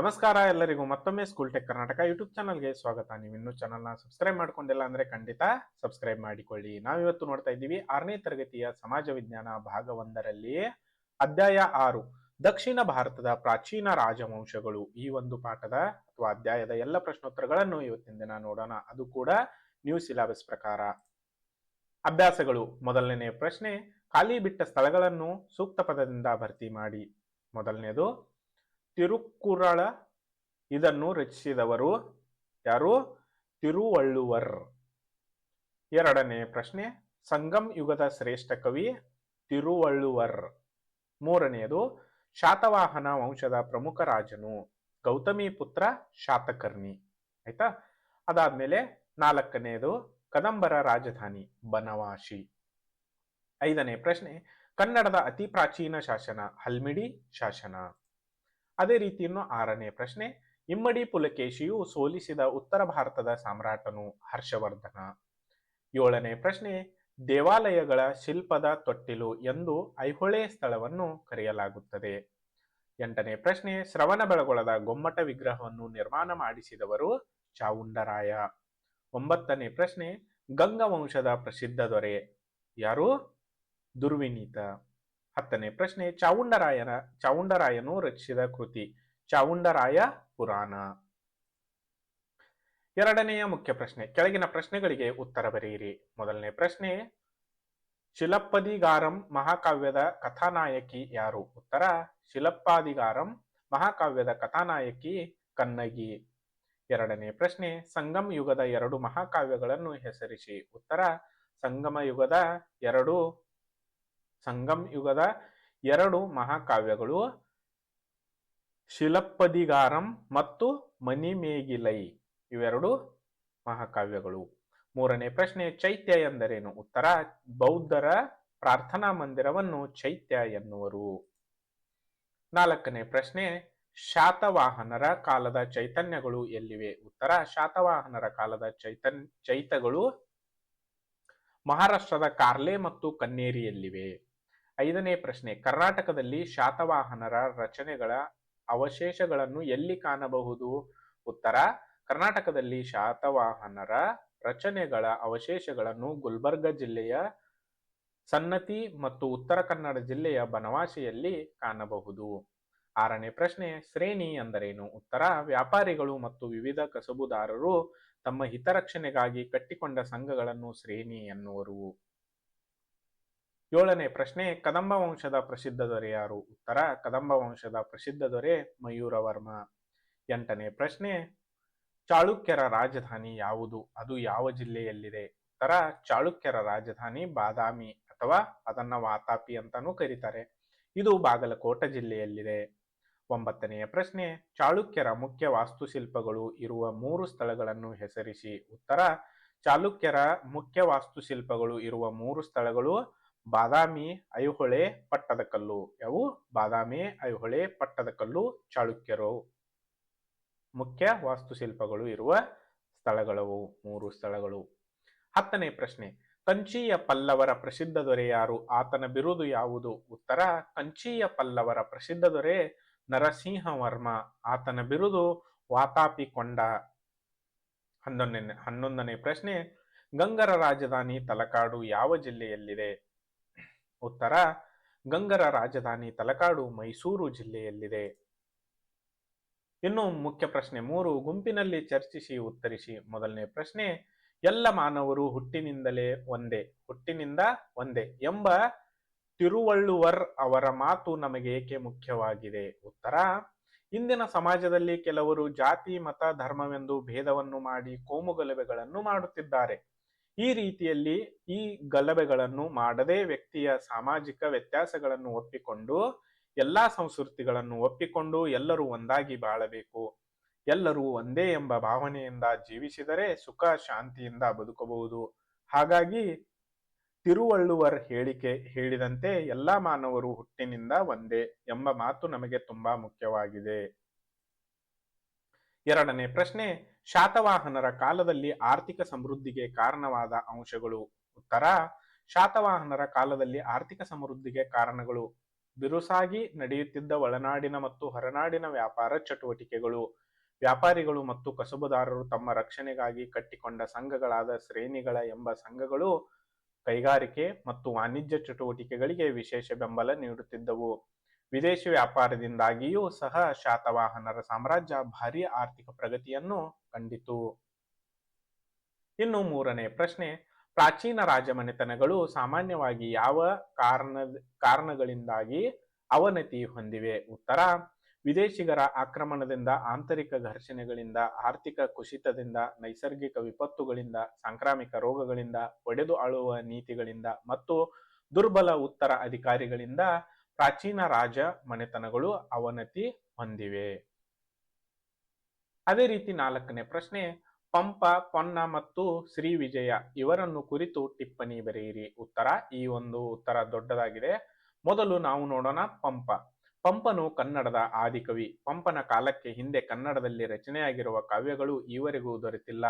ನಮಸ್ಕಾರ ಎಲ್ಲರಿಗೂ ಮತ್ತೊಮ್ಮೆ ಸ್ಕೂಲ್ ಟೆಕ್ ಕರ್ನಾಟಕ ಯೂಟ್ಯೂಬ್ ಚಾನಲ್ಗೆ ಸ್ವಾಗತ. ನೀವು ಇನ್ನೂ ಚಾನಲ್ನ ಸಬ್ಸ್ಕ್ರೈಬ್ ಮಾಡ್ಕೊಂಡಿಲ್ಲ ಅಂದ್ರೆ ಖಂಡಿತ ಸಬ್ಸ್ಕ್ರೈಬ್ ಮಾಡಿಕೊಳ್ಳಿ. ನಾವಿವತ್ತು ನೋಡ್ತಾ ಇದ್ದೀವಿ ಆರನೇ ತರಗತಿಯ ಸಮಾಜ ವಿಜ್ಞಾನ ಭಾಗ ಒಂದರಲ್ಲಿ ಅಧ್ಯಾಯ ಆರು, ದಕ್ಷಿಣ ಭಾರತದ ಪ್ರಾಚೀನ ರಾಜವಂಶಗಳು. ಈ ಒಂದು ಪಾಠದ ಅಥವಾ ಅಧ್ಯಾಯದ ಎಲ್ಲ ಪ್ರಶ್ನೋತ್ತರಗಳನ್ನು ಇವತ್ತಿನ ದಿನ ನೋಡೋಣ. ಅದು ಕೂಡ ನ್ಯೂ ಸಿಲೆಬಸ್ ಪ್ರಕಾರ. ಅಭ್ಯಾಸಗಳು. ಮೊದಲನೇ ಪ್ರಶ್ನೆ, ಖಾಲಿ ಬಿಟ್ಟ ಸ್ಥಳಗಳನ್ನು ಸೂಕ್ತ ಪದದಿಂದ ಭರ್ತಿ ಮಾಡಿ. ಮೊದಲನೇದು ತಿರುಕ್ಕುರಳ ಇದನ್ನು ರಚಿಸಿದವರು ಯಾರು? ತಿರುವಳ್ಳುವರ್. ಎರಡನೇ ಪ್ರಶ್ನೆ, ಸಂಗಮ್ ಯುಗದ ಶ್ರೇಷ್ಠ ಕವಿ ತಿರುವಳ್ಳುವರ್. ಮೂರನೆಯದು, ಶಾತವಾಹನ ವಂಶದ ಪ್ರಮುಖ ರಾಜನು, ಗೌತಮಿ ಪುತ್ರ ಶಾತಕರ್ಣಿ. ಆಯ್ತಾ? ಅದಾದ್ಮೇಲೆ ನಾಲ್ಕನೆಯದು, ಕದಂಬರ ರಾಜಧಾನಿ ಬನವಾಶಿ ಐದನೇ ಪ್ರಶ್ನೆ, ಕನ್ನಡದ ಅತಿ ಪ್ರಾಚೀನ ಶಾಸನ ಹಲ್ಮಿಡಿ ಶಾಸನ. ಅದೇ ರೀತಿ ಇನ್ನು ಆರನೇ ಪ್ರಶ್ನೆ. ಇಮ್ಮಡಿ ಪುಲಕೇಶಿಯು ಸೋಲಿಸಿದ ಉತ್ತರ ಭಾರತದ ಸಾಮ್ರಾಟನು ಹರ್ಷವರ್ಧನ. ಏಳನೇ ಪ್ರಶ್ನೆ, ದೇವಾಲಯಗಳ ಶಿಲ್ಪದ ತೊಟ್ಟಿಲು ಎಂದು ಐಹೊಳೆ ಸ್ಥಳವನ್ನು ಕರೆಯಲಾಗುತ್ತದೆ. ಎಂಟನೇ ಪ್ರಶ್ನೆ ಶ್ರವಣಬೆಳಗೊಳದ ಗೊಮ್ಮಟ ವಿಗ್ರಹವನ್ನು ನಿರ್ಮಾಣ ಮಾಡಿಸಿದವರು ಚಾವುಂಡರಾಯ. ಒಂಬತ್ತನೇ ಪ್ರಶ್ನೆ, ಗಂಗವಂಶದ ಪ್ರಸಿದ್ಧ ದೊರೆ ಯಾರು? ದುರ್ವಿನೀತ. ಹತ್ತನೇ ಪ್ರಶ್ನೆ, ಚಾವುಂಡರಾಯನ, ಚಾವುಂಡರಾಯನು ರಚಿಸಿದ ಕೃತಿ, ಚಾವುಂಡರಾಯ ಪುರಾಣ. ಎರಡನೆಯ ಮುಖ್ಯ ಪ್ರಶ್ನೆ, ಕೆಳಗಿನ ಪ್ರಶ್ನೆಗಳಿಗೆ ಉತ್ತರ ಬರೆಯಿರಿ. ಮೊದಲನೇ ಪ್ರಶ್ನೆ, ಶಿಲಪ್ಪದಿಗಾರಂ ಮಹಾಕಾವ್ಯದ ಕಥಾನಾಯಕಿ ಯಾರು? ಉತ್ತರ, ಶಿಲಪ್ಪಾದಿಗಾರಂ ಮಹಾಕಾವ್ಯದ ಕಥಾನಾಯಕಿ ಕನ್ನಗಿ. ಎರಡನೇ ಪ್ರಶ್ನೆ, ಸಂಗಮ ಯುಗದ ಎರಡು ಮಹಾಕಾವ್ಯಗಳನ್ನು ಹೆಸರಿಸಿ. ಉತ್ತರ, ಸಂಗಮ ಯುಗದ ಎರಡು ಸಂಗಮ್ ಯುಗದ ಎರಡು ಮಹಾಕಾವ್ಯಗಳು. ಶಿಲಪ್ಪದಿಗಾರಂ ಮತ್ತು ಮನಿಮೇಗಿಲೈ ಇವೆರಡು ಮಹಾಕಾವ್ಯಗಳು. ಮೂರನೇ ಪ್ರಶ್ನೆ, ಚೈತ್ಯ ಎಂದರೇನು? ಉತ್ತರ, ಬೌದ್ಧರ ಪ್ರಾರ್ಥನಾ ಮಂದಿರವನ್ನು ಚೈತ್ಯ ಎನ್ನುವರು. ನಾಲ್ಕನೇ ಪ್ರಶ್ನೆ, ಶಾತವಾಹನರ ಕಾಲದ ಚೈತನ್ಯಗಳು ಎಲ್ಲಿವೆ? ಉತ್ತರ, ಶಾತವಾಹನರ ಕಾಲದ ಚೈತನ್, ಚೈತಗಳು ಮಹಾರಾಷ್ಟ್ರದ ಕಾರ್ಲೆ ಮತ್ತು ಕನ್ನೇರಿಯಲ್ಲಿವೆ ಐದನೇ ಪ್ರಶ್ನೆ, ಕರ್ನಾಟಕದಲ್ಲಿ ಶಾತವಾಹನರ ರಚನೆಗಳ ಅವಶೇಷಗಳನ್ನು ಎಲ್ಲಿ ಕಾಣಬಹುದು? ಉತ್ತರ, ಕರ್ನಾಟಕದಲ್ಲಿ ಶಾತವಾಹನರ ರಚನೆಗಳ ಅವಶೇಷಗಳನ್ನು ಗುಲ್ಬರ್ಗ ಜಿಲ್ಲೆಯ ಸನ್ನತಿ ಮತ್ತು ಉತ್ತರ ಕನ್ನಡ ಜಿಲ್ಲೆಯ ಬನವಾಸಿಯಲ್ಲಿ ಕಾಣಬಹುದು. ಆರನೇ ಪ್ರಶ್ನೆ, ಶ್ರೇಣಿ ಎಂದರೇನು ಉತ್ತರ, ವ್ಯಾಪಾರಿಗಳು ಮತ್ತು ವಿವಿಧ ಕಸಬುದಾರರು ತಮ್ಮ ಹಿತರಕ್ಷಣೆಗಾಗಿ ಕಟ್ಟಿಕೊಂಡ ಸಂಘಗಳನ್ನು ಶ್ರೇಣಿ ಎನ್ನುವರು. ಏಳನೇ ಪ್ರಶ್ನೆ, ಕದಂಬ ವಂಶದ ಪ್ರಸಿದ್ಧ ದೊರೆ ಯಾರು? ಉತ್ತರ, ಕದಂಬ ವಂಶದ ಪ್ರಸಿದ್ಧ ದೊರೆ ಮಯೂರವರ್ಮ. ಎಂಟನೇ ಪ್ರಶ್ನೆ, ಚಾಳುಕ್ಯರ ರಾಜಧಾನಿ ಯಾವುದು? ಅದು ಯಾವ ಜಿಲ್ಲೆಯಲ್ಲಿದೆ? ಉತ್ತರ, ಚಾಳುಕ್ಯರ ರಾಜಧಾನಿ ಬಾದಾಮಿ, ಅಥವಾ ಅದನ್ನ ವಾತಾಪಿ ಅಂತಾನೂ ಕರೀತಾರೆ. ಇದು ಬಾಗಲಕೋಟ ಜಿಲ್ಲೆಯಲ್ಲಿದೆ. ಒಂಬತ್ತನೆಯ ಪ್ರಶ್ನೆ, ಚಾಳುಕ್ಯರ ಮುಖ್ಯ ವಾಸ್ತುಶಿಲ್ಪಗಳು ಇರುವ ಮೂರು ಸ್ಥಳಗಳನ್ನು ಹೆಸರಿಸಿ. ಉತ್ತರ ಚಾಲುಕ್ಯರ ಮುಖ್ಯ ವಾಸ್ತುಶಿಲ್ಪಗಳು ಇರುವ ಮೂರು ಸ್ಥಳಗಳು ಬಾದಾಮಿ ಐಹೊಳೆ ಪಟ್ಟದಕಲ್ಲು ಯಾವು ಬಾದಾಮಿ ಐಹೊಳೆ ಪಟ್ಟದಕಲ್ಲು ಚಾಳುಕ್ಯರು. ಮುಖ್ಯ ವಾಸ್ತುಶಿಲ್ಪಗಳು ಇರುವ ಸ್ಥಳಗಳವು ಮೂರು ಸ್ಥಳಗಳು. ಹತ್ತನೇ ಪ್ರಶ್ನೆ, ಕಂಚೀಯ ಪಲ್ಲವರ ಪ್ರಸಿದ್ಧ ದೊರೆ ಯಾರು? ಆತನ ಬಿರುದು ಯಾವುದು? ಉತ್ತರ, ಕಂಚೀಯ ಪಲ್ಲವರ ಪ್ರಸಿದ್ಧ ದೊರೆ ನರಸಿಂಹವರ್ಮ. ಆತನ ಬಿರುದು ವಾತಾಪಿ ಕೊಂಡ ಹನ್ನೊಂದನೇ ಹನ್ನೊಂದನೇ ಪ್ರಶ್ನೆ, ಗಂಗರ ರಾಜಧಾನಿ ತಲಕಾಡು ಯಾವ ಜಿಲ್ಲೆಯಲ್ಲಿದೆ? ಉತ್ತರ, ಗಂಗರ ರಾಜಧಾನಿ ತಲಕಾಡು, ಮೈಸೂರು ಜಿಲ್ಲೆಯಲ್ಲಿದೆ. ಇನ್ನು ಮುಖ್ಯ ಪ್ರಶ್ನೆ ಮೂರು, ಗುಂಪಿನಲ್ಲಿ ಚರ್ಚಿಸಿ ಉತ್ತರಿಸಿ. ಮೊದಲನೇ ಪ್ರಶ್ನೆ, ಎಲ್ಲ ಮಾನವರು ಹುಟ್ಟಿನಿಂದಲೇ ಒಂದೇ, ಹುಟ್ಟಿನಿಂದ ಒಂದೇ ಎಂಬ ತಿರುವಳ್ಳುವರ್ ಅವರ ಮಾತು ನಮಗೆ ಏಕೆ ಮುಖ್ಯವಾಗಿದೆ? ಉತ್ತರ, ಇಂದಿನ ಸಮಾಜದಲ್ಲಿ ಕೆಲವರು ಜಾತಿ, ಮತ, ಧರ್ಮವೆಂದು ಭೇದವನ್ನು ಮಾಡಿ ಕೋಮುಗಲಭೆಗಳನ್ನು ಮಾಡುತ್ತಿದ್ದಾರೆ. ಈ ರೀತಿಯಲ್ಲಿ ಈ ಗಲಭೆಗಳನ್ನು ಮಾಡದೇ ವ್ಯಕ್ತಿಯ ಸಾಮಾಜಿಕ ವ್ಯತ್ಯಾಸಗಳನ್ನು ಒಪ್ಪಿಕೊಂಡು, ಎಲ್ಲಾ ಸಂಸ್ಕೃತಿಗಳನ್ನು ಒಪ್ಪಿಕೊಂಡು ಎಲ್ಲರೂ ಒಂದಾಗಿ ಬಾಳಬೇಕು. ಎಲ್ಲರೂ ಒಂದೇ ಎಂಬ ಭಾವನೆಯಿಂದ ಜೀವಿಸಿದರೆ ಸುಖ ಶಾಂತಿಯಿಂದ ಬದುಕಬಹುದು. ಹಾಗಾಗಿ ತಿರುವಳ್ಳುವರ್ ಹೇಳಿಕೆ ಹೇಳಿದಂತೆ ಎಲ್ಲಾ ಮಾನವರು ಹುಟ್ಟಿನಿಂದ ಒಂದೇ ಎಂಬ ಮಾತು ನಮಗೆ ತುಂಬಾ ಮುಖ್ಯವಾಗಿದೆ. ಎರಡನೇ ಪ್ರಶ್ನೆ ಶಾತವಾಹನರ ಕಾಲದಲ್ಲಿ ಆರ್ಥಿಕ ಸಮೃದ್ಧಿಗೆ ಕಾರಣವಾದ ಅಂಶಗಳು ಉತ್ತರ. ಶಾತವಾಹನರ ಕಾಲದಲ್ಲಿ ಆರ್ಥಿಕ ಸಮೃದ್ಧಿಗೆ ಕಾರಣಗಳು ಬಿರುಸಾಗಿ ನಡೆಯುತ್ತಿದ್ದ ಒಳನಾಡಿನ ಮತ್ತು ಹೊರನಾಡಿನ ವ್ಯಾಪಾರ ಚಟುವಟಿಕೆಗಳು. ವ್ಯಾಪಾರಿಗಳು ಮತ್ತು ಕಸುಬುದಾರರು ತಮ್ಮ ರಕ್ಷಣೆಗಾಗಿ ಕಟ್ಟಿಕೊಂಡ ಸಂಘಗಳಾದ ಶ್ರೇಣಿಗಳ ಎಂಬ ಸಂಘಗಳು ಕೈಗಾರಿಕೆ ಮತ್ತು ವಾಣಿಜ್ಯ ಚಟುವಟಿಕೆಗಳಿಗೆ ವಿಶೇಷ ಬೆಂಬಲ ನೀಡುತ್ತಿದ್ದವು. ವಿದೇಶಿ ವ್ಯಾಪಾರದಿಂದಾಗಿಯೂ ಸಹ ಶಾತವಾಹನರ ಸಾಮ್ರಾಜ್ಯ ಭಾರೀ ಆರ್ಥಿಕ ಪ್ರಗತಿಯನ್ನು ಕಂಡಿತು. ಇನ್ನು ಮೂರನೇ ಪ್ರಶ್ನೆ, ಪ್ರಾಚೀನ ರಾಜಮನೆತನಗಳು ಸಾಮಾನ್ಯವಾಗಿ ಯಾವ ಕಾರಣ ಕಾರಣಗಳಿಂದಾಗಿ ಅವನತಿ ಹೊಂದಿವೆ? ಉತ್ತರ, ವಿದೇಶಿಗರ ಆಕ್ರಮಣದಿಂದ, ಆಂತರಿಕ ಘರ್ಷಣೆಗಳಿಂದ, ಆರ್ಥಿಕ ಕುಸಿತದಿಂದ, ನೈಸರ್ಗಿಕ ವಿಪತ್ತುಗಳಿಂದ, ಸಾಂಕ್ರಾಮಿಕ ರೋಗಗಳಿಂದ, ಒಡೆದು ಆಳುವ ನೀತಿಗಳಿಂದ ಮತ್ತು ದುರ್ಬಲ ಉತ್ತರ ಅಧಿಕಾರಿಗಳಿಂದ ಪ್ರಾಚೀನ ರಾಜ ಮನೆತನಗಳು ಅವನತಿ ಹೊಂದಿವೆ. ಅದೇ ರೀತಿ ನಾಲ್ಕನೇ ಪ್ರಶ್ನೆ, ಪಂಪ, ಪೊನ್ನ ಮತ್ತು ಶ್ರೀ ವಿಜಯ ಇವರನ್ನು ಕುರಿತು ಟಿಪ್ಪಣಿ ಬರೆಯಿರಿ. ಉತ್ತರ, ಈ ಒಂದು ಉತ್ತರ ದೊಡ್ಡದಾಗಿದೆ. ಮೊದಲು ನಾವು ನೋಡೋಣ ಪಂಪ. ಪಂಪನು ಕನ್ನಡದ ಆದಿಕವಿ. ಪಂಪನ ಕಾಲಕ್ಕೆ ಹಿಂದೆ ಕನ್ನಡದಲ್ಲಿ ರಚನೆಯಾಗಿರುವ ಕಾವ್ಯಗಳು ಈವರೆಗೂ ದೊರೆತಿಲ್ಲ.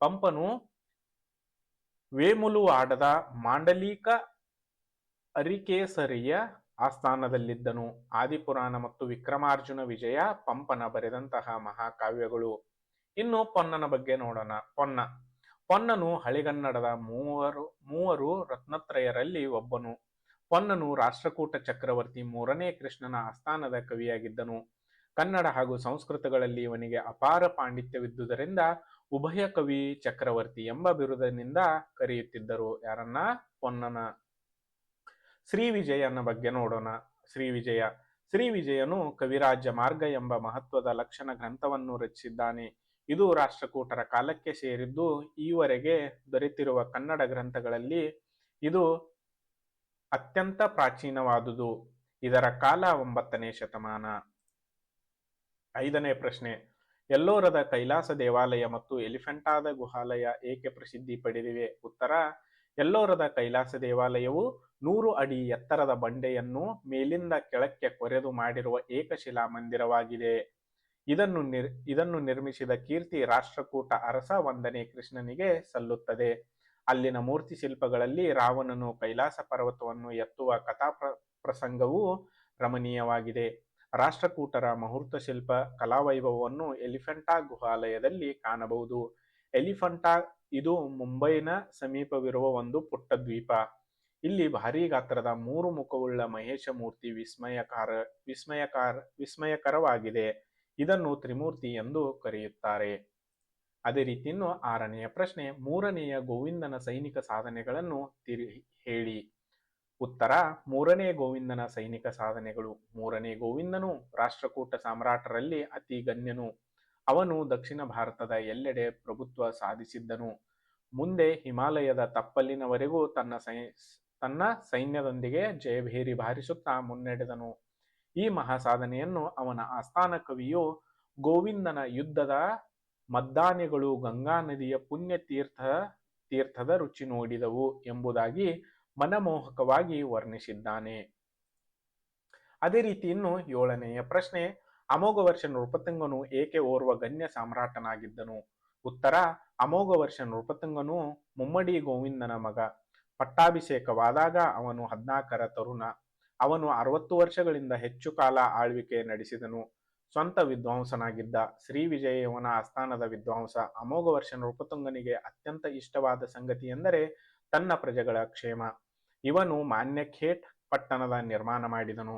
ಪಂಪನು ವೇಮುಲು ಆಡದ ಮಾಂಡಲೀಕ ಅರಿಕೇಸರಿಯ ಆಸ್ಥಾನದಲ್ಲಿದ್ದನು. ಆದಿಪುರಾಣ ಮತ್ತು ವಿಕ್ರಮಾರ್ಜುನ ವಿಜಯ ಪಂಪನ ಬರೆದಂತಹ ಮಹಾಕಾವ್ಯಗಳು. ಇನ್ನು ಪೊನ್ನನ ಬಗ್ಗೆ ನೋಡೋಣ. ಪೊನ್ನ. ಪೊನ್ನನು ಹಳಿಗನ್ನಡದ ಮೂವರು ಮೂವರು ರತ್ನತ್ರಯರಲ್ಲಿ ಒಬ್ಬನು. ಪೊನ್ನನು ರಾಷ್ಟ್ರಕೂಟ ಚಕ್ರವರ್ತಿ ಮೂರನೇ ಕೃಷ್ಣನ ಆಸ್ಥಾನದ ಕವಿಯಾಗಿದ್ದನು. ಕನ್ನಡ ಹಾಗೂ ಸಂಸ್ಕೃತಗಳಲ್ಲಿ ಇವನಿಗೆ ಅಪಾರ ಪಾಂಡಿತ್ಯವಿದ್ದುದರಿಂದ ಉಭಯ ಕವಿ ಚಕ್ರವರ್ತಿ ಎಂಬ ಬಿರುದಿನಿಂದ ಕರೆಯುತ್ತಿದ್ದರು. ಯಾರನ್ನ? ಪೊನ್ನನ. ಶ್ರೀ ವಿಜಯನ ಬಗ್ಗೆ ನೋಡೋಣ. ಶ್ರೀ ವಿಜಯ ಶ್ರೀ ವಿಜಯನು ಕವಿರಾಜ್ಯ ಮಾರ್ಗ ಎಂಬ ಮಹತ್ವದ ಲಕ್ಷಣ ಗ್ರಂಥವನ್ನು ರಚಿಸಿದ್ದಾನೆ. ಇದು ರಾಷ್ಟ್ರಕೂಟರ ಕಾಲಕ್ಕೆ ಸೇರಿದ್ದು ಈವರೆಗೆ ದೊರೆತಿರುವ ಕನ್ನಡ ಗ್ರಂಥಗಳಲ್ಲಿ ಇದು ಅತ್ಯಂತ ಪ್ರಾಚೀನವಾದುದು. ಇದರ ಕಾಲ ಒಂಬತ್ತನೇ ಶತಮಾನ. ಐದನೇ ಪ್ರಶ್ನೆ, ಎಲ್ಲೋರದ ಕೈಲಾಸ ದೇವಾಲಯ ಮತ್ತು ಎಲಿಫೆಂಟಾದ ಗುಹಾಲಯ ಏಕೆ ಪ್ರಸಿದ್ಧಿ ಪಡೆದಿವೆ? ಉತ್ತರ, ಎಲ್ಲೋರದ ಕೈಲಾಸ ದೇವಾಲಯವು ನೂರು ಅಡಿ ಎತ್ತರದ ಬಂಡೆಯನ್ನು ಮೇಲಿಂದ ಕೆಳಕ್ಕೆ ಕೊರೆದು ಮಾಡಿರುವ ಏಕಶಿಲಾ ಮಂದಿರವಾಗಿದೆ. ಇದನ್ನು ನಿರ್, ಇದನ್ನು ನಿರ್ಮಿಸಿದ ಕೀರ್ತಿ ರಾಷ್ಟ್ರಕೂಟ ಅರಸ ಒಂದನೇ ಕೃಷ್ಣನಿಗೆ ಸಲ್ಲುತ್ತದೆ. ಅಲ್ಲಿನ ಮೂರ್ತಿ ಶಿಲ್ಪಗಳಲ್ಲಿ ರಾವಣನು ಕೈಲಾಸ ಪರ್ವತವನ್ನು ಎತ್ತುವ ಕಥಾ ಪ್ರಸಂಗವೂ ರಮಣೀಯವಾಗಿದೆ. ರಾಷ್ಟ್ರಕೂಟರ ಮುಹೂರ್ತ ಶಿಲ್ಪ ಕಲಾವೈಭವವನ್ನು ಎಲಿಫೆಂಟಾ ಗುಹಾಲಯದಲ್ಲಿ ಕಾಣಬಹುದು. ಎಲಿಫೆಂಟಾ ಇದು ಮುಂಬೈನ ಸಮೀಪವಿರುವ ಒಂದು ಪುಟ್ಟ ದ್ವೀಪ. ಇಲ್ಲಿ ಭಾರೀ ಗಾತ್ರದ ಮೂರು ಮುಖವುಳ್ಳ ಮಹೇಶ ಮೂರ್ತಿ ವಿಸ್ಮಯಕಾರ ವಿಸ್ಮಯಕಾರ, ವಿಸ್ಮಯಕರವಾಗಿದೆ. ಇದನ್ನು ತ್ರಿಮೂರ್ತಿ ಎಂದು ಕರೆಯುತ್ತಾರೆ. ಅದೇ ರೀತಿ ಆರನೆಯ ಪ್ರಶ್ನೆ, ಮೂರನೆಯ ಗೋವಿಂದನ ಸೈನಿಕ ಸಾಧನೆಗಳನ್ನು ತಿರಿ, ಹೇಳಿ. ಉತ್ತರ, ಮೂರನೇ ಗೋವಿಂದನ ಸೈನಿಕ ಸಾಧನೆಗಳು. ಮೂರನೇ ಗೋವಿಂದನು ರಾಷ್ಟ್ರಕೂಟ ಸಾಮ್ರಾಟರಲ್ಲಿ ಅತಿ ಗಣ್ಯನು. ಅವನು ದಕ್ಷಿಣ ಭಾರತದ ಎಲ್ಲೆಡೆ ಪ್ರಭುತ್ವ ಸಾಧಿಸಿದ್ದನು. ಮುಂದೆ ಹಿಮಾಲಯದ ತಪ್ಪಲಿನವರೆಗೂ ತನ್ನ ಸೈ ತನ್ನ ಸೈನ್ಯದೊಂದಿಗೆ ಜಯಭೇರಿ ಬಾರಿಸುತ್ತಾ ಮುನ್ನಡೆದನು. ಈ ಮಹಾಸಾಧನೆಯನ್ನು ಅವನ ಆಸ್ಥಾನ ಕವಿಯು ಗೋವಿಂದನ ಯುದ್ಧದ ಮದ್ದಾನೆಗಳು ಗಂಗಾ ನದಿಯ ಪುಣ್ಯ ತೀರ್ಥ ತೀರ್ಥದ ರುಚಿ ನೋಡಿದವು ಎಂಬುದಾಗಿ ಮನಮೋಹಕವಾಗಿ ವರ್ಣಿಸಿದ್ದಾನೆ. ಅದೇ ರೀತಿ ಇನ್ನು ಏಳನೆಯ ಪ್ರಶ್ನೆ, ಅಮೋಘ ವರ್ಷ ನೃಪತುಂಗನು ಏಕೆ ಓರ್ವ ಗಣ್ಯ ಸಾಮ್ರಾಟನಾಗಿದ್ದನು? ಉತ್ತರ, ಅಮೋಘ ವರ್ಷ ನೃಪತುಂಗನು ಮುಮ್ಮಡಿ ಗೋವಿಂದನ ಮಗ. ಪಟ್ಟಾಭಿಷೇಕವಾದಾಗ ಅವನು ಹದಿನಾಲ್ಕರ ತರುಣ. ಅವನು ಅರವತ್ತು ವರ್ಷಗಳಿಂದ ಹೆಚ್ಚು ಕಾಲ ಆಳ್ವಿಕೆ ನಡೆಸಿದನು. ಸ್ವಂತ ವಿದ್ವಾಂಸನಾಗಿದ್ದ ಶ್ರೀ ವಿಜಯವನ ಆಸ್ಥಾನದ ವಿದ್ವಾಂಸ ಅಮೋಘ ವರ್ಷ ನೃಪತುಂಗನಿಗೆ ಅತ್ಯಂತ ಇಷ್ಟವಾದ ಸಂಗತಿ ಎಂದರೆ ತನ್ನ ಪ್ರಜೆಗಳ ಕ್ಷೇಮ. ಇವನು ಮಾನ್ಯಖೇಟ್ ಪಟ್ಟಣದ ನಿರ್ಮಾಣ ಮಾಡಿದನು.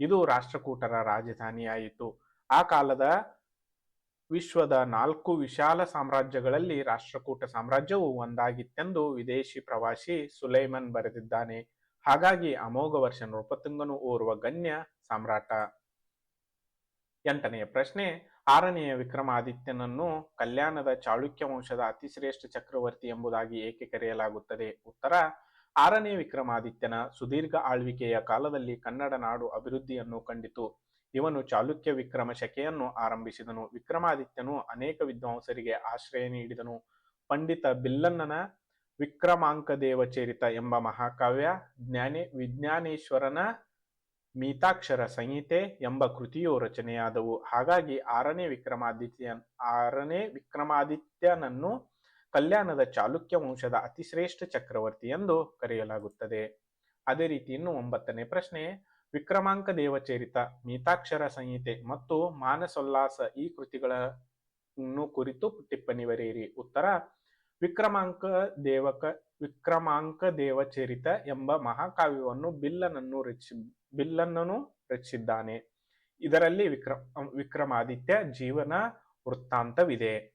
ಇದು ರಾಷ್ಟ್ರಕೂಟರ ರಾಜಧಾನಿಯಾಯಿತು. ಆ ಕಾಲದ ವಿಶ್ವದ ನಾಲ್ಕು ವಿಶಾಲ ಸಾಮ್ರಾಜ್ಯಗಳಲ್ಲಿ ರಾಷ್ಟ್ರಕೂಟ ಸಾಮ್ರಾಜ್ಯವು ಒಂದಾಗಿತ್ತೆಂದು ವಿದೇಶಿ ಪ್ರವಾಸಿ ಸುಲೈಮನ್ ಬರೆದಿದ್ದಾನೆ. ಹಾಗಾಗಿ ಅಮೋಘ ವರ್ಷ ನೃಪತುಂಗನು ಓರ್ವ ಗಣ್ಯ ಸಾಮ್ರಾಟ. ಎಂಟನೆಯ ಪ್ರಶ್ನೆ, ಆರನೆಯ ವಿಕ್ರಮಾದಿತ್ಯನನ್ನು ಕಲ್ಯಾಣದ ಚಾಳುಕ್ಯ ವಂಶದ ಅತಿಶ್ರೇಷ್ಠ ಚಕ್ರವರ್ತಿ ಎಂಬುದಾಗಿ ಏಕೆ ಕರೆಯಲಾಗುತ್ತದೆ? ಉತ್ತರ ಆರನೇ ವಿಕ್ರಮಾದಿತ್ಯನ ಸುದೀರ್ಘ ಆಳ್ವಿಕೆಯ ಕಾಲದಲ್ಲಿ ಕನ್ನಡ ನಾಡು ಅಭಿವೃದ್ಧಿಯನ್ನು ಕಂಡಿತು. ಇವನು ಚಾಲುಕ್ಯ ವಿಕ್ರಮ ಶಕೆಯನ್ನು ಆರಂಭಿಸಿದನು. ವಿಕ್ರಮಾದಿತ್ಯನು ಅನೇಕ ವಿದ್ವಾಂಸರಿಗೆ ಆಶ್ರಯ ನೀಡಿದನು. ಪಂಡಿತ ಬಿಲ್ಲನ್ನನ ವಿಕ್ರಮಾಂಕದೇವ ಚರಿತ ಎಂಬ ಮಹಾಕಾವ್ಯ, ಜ್ಞಾನೇ, ವಿಜ್ಞಾನೇಶ್ವರನ ಮೀತಾಕ್ಷರ ಸಂಹಿತೆ ಎಂಬ ಕೃತಿಯು ರಚನೆಯಾದವು. ಹಾಗಾಗಿ ಆರನೇ ವಿಕ್ರಮಾದಿತ್ಯ, ಆರನೇ ವಿಕ್ರಮಾದಿತ್ಯನನ್ನು ಕಲ್ಯಾಣದ ಚಾಲುಕ್ಯ ವಂಶದ ಅತಿಶ್ರೇಷ್ಠ ಚಕ್ರವರ್ತಿ ಎಂದು ಕರೆಯಲಾಗುತ್ತದೆ. ಅದೇ ರೀತಿ ಇನ್ನು ಒಂಬತ್ತನೇ ಪ್ರಶ್ನೆ ವಿಕ್ರಮಾಂಕ ದೇವಚರಿತ, ಮೀತಾಕ್ಷರ ಸಂಹಿತೆ ಮತ್ತು ಮಾನಸೋಲ್ಲಾಸ ಈ ಕೃತಿಗಳನ್ನು ಕುರಿತು ಟಿಪ್ಪಣಿ ಬರೆಯಿರಿ. ಉತ್ತರ, ವಿಕ್ರಮಾಂಕ ದೇವಕ, ವಿಕ್ರಮಾಂಕ ದೇವಚರಿತ ಎಂಬ ಮಹಾಕಾವ್ಯವನ್ನು ಬಿಲ್ಲನನ್ನು ರಚಿ ಬಿಲ್ಲನನ್ನು ರಚಿಸಿದ್ದಾನೆ. ಇದರಲ್ಲಿ ವಿಕ್ರಮ ವಿಕ್ರಮಾದಿತ್ಯ ಜೀವನ ವೃತ್ತಾಂತವಿದೆ.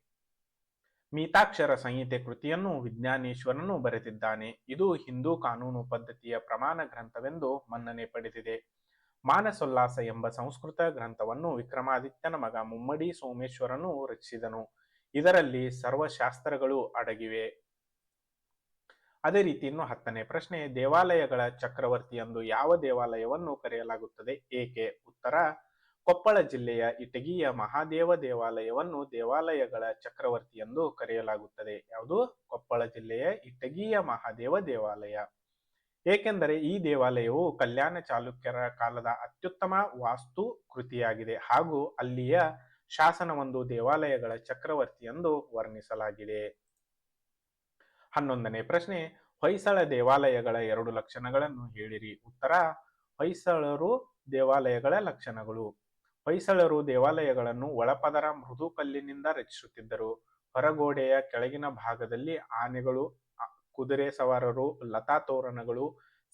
ಮಿತಾಕ್ಷರ ಸಂಹಿತೆ ಕೃತಿಯನ್ನು ವಿಜ್ಞಾನೇಶ್ವರನು ಬರೆದಿದ್ದಾನೆ. ಇದು ಹಿಂದೂ ಕಾನೂನು ಪದ್ಧತಿಯ ಪ್ರಮಾಣ ಗ್ರಂಥವೆಂದು ಮನ್ನಣೆ ಪಡೆದಿದೆ. ಮಾನಸೋಲ್ಲಾಸ ಎಂಬ ಸಂಸ್ಕೃತ ಗ್ರಂಥವನ್ನು ವಿಕ್ರಮಾದಿತ್ಯನ ಮಗ ಮುಮ್ಮಡಿ ಸೋಮೇಶ್ವರನು ರಚಿಸಿದನು. ಇದರಲ್ಲಿ ಸರ್ವಶಾಸ್ತ್ರಗಳು ಅಡಗಿವೆ. ಅದೇ ರೀತಿ ಇನ್ನು ಹತ್ತನೇ ಪ್ರಶ್ನೆ, ದೇವಾಲಯಗಳ ಚಕ್ರವರ್ತಿ ಎಂದು ಯಾವ ದೇವಾಲಯವನ್ನು ಕರೆಯಲಾಗುತ್ತದೆ? ಏಕೆ? ಉತ್ತರ ಕೊಪ್ಪಳ ಜಿಲ್ಲೆಯ ಇಟಗಿಯ ಮಹಾದೇವ ದೇವಾಲಯವನ್ನು ದೇವಾಲಯಗಳ ಚಕ್ರವರ್ತಿ ಎಂದು ಕರೆಯಲಾಗುತ್ತದೆ. ಯಾವುದು? ಕೊಪ್ಪಳ ಜಿಲ್ಲೆಯ ಇಟಗಿಯ ಮಹಾದೇವ ದೇವಾಲಯ. ಏಕೆಂದರೆ ಈ ದೇವಾಲಯವು ಕಲ್ಯಾಣ ಚಾಲುಕ್ಯರ ಕಾಲದ ಅತ್ಯುತ್ತಮ ವಾಸ್ತು ಕೃತಿಯಾಗಿದೆ ಹಾಗೂ ಅಲ್ಲಿಯ ಶಾಸನವೊಂದು ದೇವಾಲಯಗಳ ಚಕ್ರವರ್ತಿ ಎಂದು ವರ್ಣಿಸಲಾಗಿದೆ. ಹನ್ನೊಂದನೇ ಪ್ರಶ್ನೆ, ಹೊಯ್ಸಳ ದೇವಾಲಯಗಳ ಎರಡು ಲಕ್ಷಣಗಳನ್ನು ಹೇಳಿರಿ. ಉತ್ತರ, ಹೊಯ್ಸಳರು ದೇವಾಲಯಗಳ ಲಕ್ಷಣಗಳು. ಹೊಯ್ಸಳರು ದೇವಾಲಯಗಳನ್ನು ಒಳಪದರ ಮೃದು ಕಲ್ಲಿನಿಂದ ರಚಿಸುತ್ತಿದ್ದರು. ಹೊರಗೋಡೆಯ ಕೆಳಗಿನ ಭಾಗದಲ್ಲಿ ಆನೆಗಳು ಕುದುರೆ ಸವಾರರು, ಲತಾ ತೋರಣಗಳು,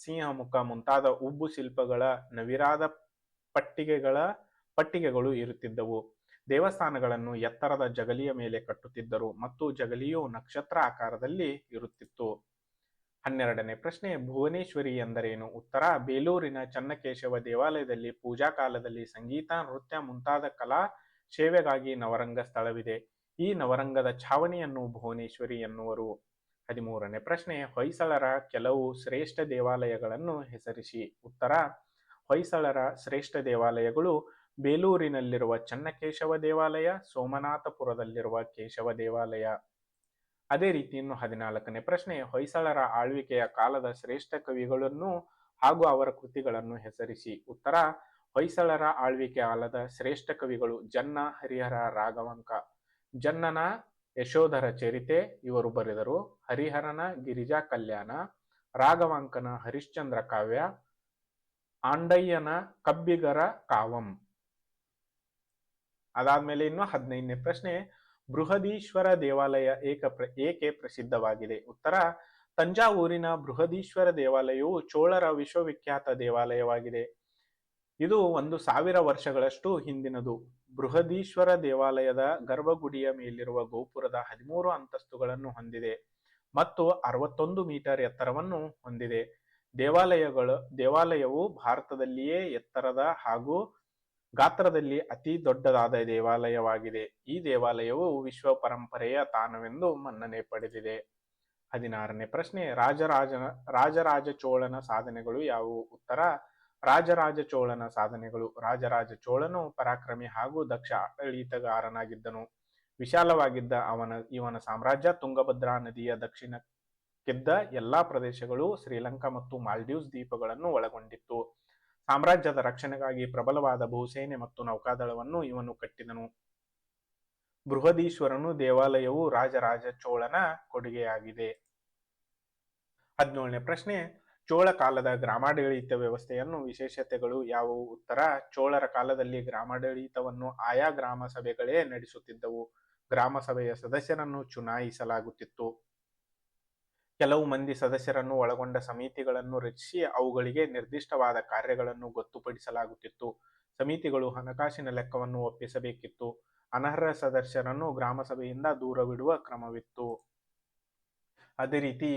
ಸಿಂಹಮುಖ ಮುಂತಾದ ಉಬ್ಬು ಶಿಲ್ಪಗಳ ನವಿರಾದ ಪಟ್ಟಿಗೆಗಳ, ಪಟ್ಟಿಗೆಗಳು ಇರುತ್ತಿದ್ದವು. ದೇವಸ್ಥಾನಗಳನ್ನು ಎತ್ತರದ ಜಗಲಿಯ ಮೇಲೆ ಕಟ್ಟುತ್ತಿದ್ದರು ಮತ್ತು ಜಗಲಿಯು ನಕ್ಷತ್ರ ಆಕಾರದಲ್ಲಿ ಇರುತ್ತಿತ್ತು. ಹನ್ನೆರಡನೇ ಪ್ರಶ್ನೆ, ಭುವನೇಶ್ವರಿ ಎಂದರೇನು? ಉತ್ತರ, ಬೇಲೂರಿನ ಚನ್ನಕೇಶವ ದೇವಾಲಯದಲ್ಲಿ ಪೂಜಾ ಕಾಲದಲ್ಲಿ ಸಂಗೀತ, ನೃತ್ಯ ಮುಂತಾದ ಕಲಾ ಸೇವೆಗಾಗಿ ನವರಂಗ ಸ್ಥಳವಿದೆ. ಈ ನವರಂಗದ ಛಾವಣಿಯನ್ನು ಭುವನೇಶ್ವರಿ ಎನ್ನುವರು. ಹದಿಮೂರನೇ ಪ್ರಶ್ನೆ, ಹೊಯ್ಸಳರ ಕೆಲವು ಶ್ರೇಷ್ಠ ದೇವಾಲಯಗಳನ್ನು ಹೆಸರಿಸಿ. ಉತ್ತರ, ಹೊಯ್ಸಳರ ಶ್ರೇಷ್ಠ ದೇವಾಲಯಗಳು ಬೇಲೂರಿನಲ್ಲಿರುವ ಚನ್ನಕೇಶವ ದೇವಾಲಯ, ಸೋಮನಾಥಪುರದಲ್ಲಿರುವ ಕೇಶವ ದೇವಾಲಯ. ಅದೇ ರೀತಿ ಇನ್ನು ಹದಿನಾಲ್ಕನೇ ಪ್ರಶ್ನೆ, ಹೊಯ್ಸಳರ ಆಳ್ವಿಕೆಯ ಕಾಲದ ಶ್ರೇಷ್ಠ ಕವಿಗಳನ್ನು ಹಾಗೂ ಅವರ ಕೃತಿಗಳನ್ನು ಹೆಸರಿಸಿ. ಉತ್ತರ, ಹೊಯ್ಸಳರ ಆಳ್ವಿಕೆ ಕಾಲದ ಶ್ರೇಷ್ಠ ಕವಿಗಳು ಜನ್ನ, ಹರಿಹರ, ರಾಘವಂಕ. ಜನ್ನನ ಯಶೋಧರ ಚರಿತೆ ಇವರು ಬರೆದರು. ಹರಿಹರನ ಗಿರಿಜಾ ಕಲ್ಯಾಣ, ರಾಘವಾಂಕನ ಹರಿಶ್ಚಂದ್ರ ಕಾವ್ಯ, ಆಂಡಯ್ಯನ ಕಬ್ಬಿಗರ ಕಾವಂ. ಅದಾದ್ಮೇಲೆ ಇನ್ನು ಹದಿನೈದನೇ ಪ್ರಶ್ನೆ ಬೃಹದೀಶ್ವರ ದೇವಾಲಯ ಏಕ ಪ್ರ, ಏಕೆ ಪ್ರಸಿದ್ಧವಾಗಿದೆ? ಉತ್ತರ, ತಂಜಾವೂರಿನ ಬೃಹದೀಶ್ವರ ದೇವಾಲಯವು ಚೋಳರ ವಿಶ್ವವಿಖ್ಯಾತ ದೇವಾಲಯವಾಗಿದೆ. ಇದು ಒಂದು ಸಾವಿರ ವರ್ಷಗಳಷ್ಟು ಹಿಂದಿನದು. ಬೃಹದೀಶ್ವರ ದೇವಾಲಯದ ಗರ್ಭಗುಡಿಯ ಮೇಲಿರುವ ಗೋಪುರದ ಹದಿಮೂರು ಅಂತಸ್ತುಗಳನ್ನು ಹೊಂದಿದೆ ಮತ್ತು ಅರವತ್ತೊಂದು ಮೀಟರ್ ಎತ್ತರವನ್ನು ಹೊಂದಿದೆ. ದೇವಾಲಯಗಳು, ದೇವಾಲಯವು ಭಾರತದಲ್ಲಿಯೇ ಎತ್ತರದ ಹಾಗೂ ಗಾತ್ರದಲ್ಲಿ ಅತಿ ದೊಡ್ಡದಾದ ದೇವಾಲಯವಾಗಿದೆ. ಈ ದೇವಾಲಯವು ವಿಶ್ವ ಪರಂಪರೆಯ ತಾಣವೆಂದು ಮನ್ನಣೆ ಪಡೆದಿದೆ. ಹದಿನಾರನೇ ಪ್ರಶ್ನೆ ರಾಜರಾಜ ರಾಜರಾಜ ಚೋಳನ ಸಾಧನೆಗಳು ಯಾವುವು? ಉತ್ತರ, ರಾಜರಾಜ ಚೋಳನ ಸಾಧನೆಗಳು. ರಾಜರಾಜ ಚೋಳನು ಪರಾಕ್ರಮಿ ಹಾಗೂ ದಕ್ಷ ಆಡಳಿತಗಾರನಾಗಿದ್ದನು. ವಿಶಾಲವಾಗಿದ್ದ ಅವನ, ಇವನ ಸಾಮ್ರಾಜ್ಯ ತುಂಗಭದ್ರಾ ನದಿಯ ದಕ್ಷಿಣಕ್ಕಿದ್ದ ಎಲ್ಲಾ ಪ್ರದೇಶಗಳು ಶ್ರೀಲಂಕಾ ಮತ್ತು ಮಾಲ್ಡೀವ್ಸ್ ದ್ವೀಪಗಳನ್ನು ಒಳಗೊಂಡಿತ್ತು. ಸಾಮ್ರಾಜ್ಯದ ರಕ್ಷಣೆಗಾಗಿ ಪ್ರಬಲವಾದ ಭೂಸೇನೆ ಮತ್ತು ನೌಕಾದಳವನ್ನು ಇವನು ಕಟ್ಟಿದನು. ಬೃಹದೀಶ್ವರನು ದೇವಾಲಯವು ರಾಜರಾಜ ಚೋಳನ ಕೊಡುಗೆಯಾಗಿದೆ. ಹದಿನೇಳನೇ ಪ್ರಶ್ನೆ, ಚೋಳ ಕಾಲದ ಗ್ರಾಮಾಡಳಿತ ವ್ಯವಸ್ಥೆಯನ್ನು ವಿಶೇಷತೆಗಳು ಯಾವುವು? ಉತ್ತರ, ಚೋಳರ ಕಾಲದಲ್ಲಿ ಗ್ರಾಮಾಡಳಿತವನ್ನು ಆಯಾ ಗ್ರಾಮ ಸಭೆಗಳೇ ನಡೆಸುತ್ತಿದ್ದವು. ಗ್ರಾಮ ಸಭೆಯ ಸದಸ್ಯರನ್ನು ಚುನಾಯಿಸಲಾಗುತ್ತಿತ್ತು. ಕೆಲವು ಮಂದಿ ಸದಸ್ಯರನ್ನು ಒಳಗೊಂಡ ಸಮಿತಿಗಳನ್ನು ರಚಿಸಿ ಅವುಗಳಿಗೆ ನಿರ್ದಿಷ್ಟವಾದ ಕಾರ್ಯಗಳನ್ನು ಗೊತ್ತುಪಡಿಸಲಾಗುತ್ತಿತ್ತು. ಸಮಿತಿಗಳು ಹಣಕಾಸಿನ ಲೆಕ್ಕವನ್ನು ಒಪ್ಪಿಸಬೇಕಿತ್ತು. ಅನರ್ಹ ಸದಸ್ಯರನ್ನು ಗ್ರಾಮಸಭೆಯಿಂದ ದೂರವಿಡುವ ಕ್ರಮವಿತ್ತು. ಅದೇ ರೀತಿ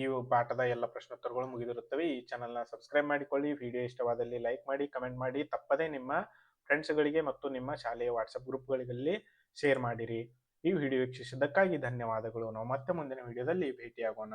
ಈ ಪಾಠದ ಎಲ್ಲ ಪ್ರಶ್ನೋತ್ತರಗಳು ಮುಗಿದಿರುತ್ತವೆ. ಈ ಚಾನಲ್ನ ಸಬ್ಸ್ಕ್ರೈಬ್ ಮಾಡಿಕೊಳ್ಳಿ. ವಿಡಿಯೋ ಇಷ್ಟವಾದಲ್ಲಿ ಲೈಕ್ ಮಾಡಿ, ಕಮೆಂಟ್ ಮಾಡಿ. ತಪ್ಪದೇ ನಿಮ್ಮ ಫ್ರೆಂಡ್ಸ್ಗಳಿಗೆ ಮತ್ತು ನಿಮ್ಮ ಶಾಲೆಯ ವಾಟ್ಸಪ್ ಗ್ರೂಪ್ಗಳಲ್ಲಿ ಶೇರ್ ಮಾಡಿರಿ. ಈ ವಿಡಿಯೋ ವೀಕ್ಷಿಸಿದ್ದಕ್ಕಾಗಿ ಧನ್ಯವಾದಗಳು. ನಾವು ಮತ್ತೆ ಮುಂದಿನ ವಿಡಿಯೋದಲ್ಲಿ ಭೇಟಿಯಾಗೋಣ.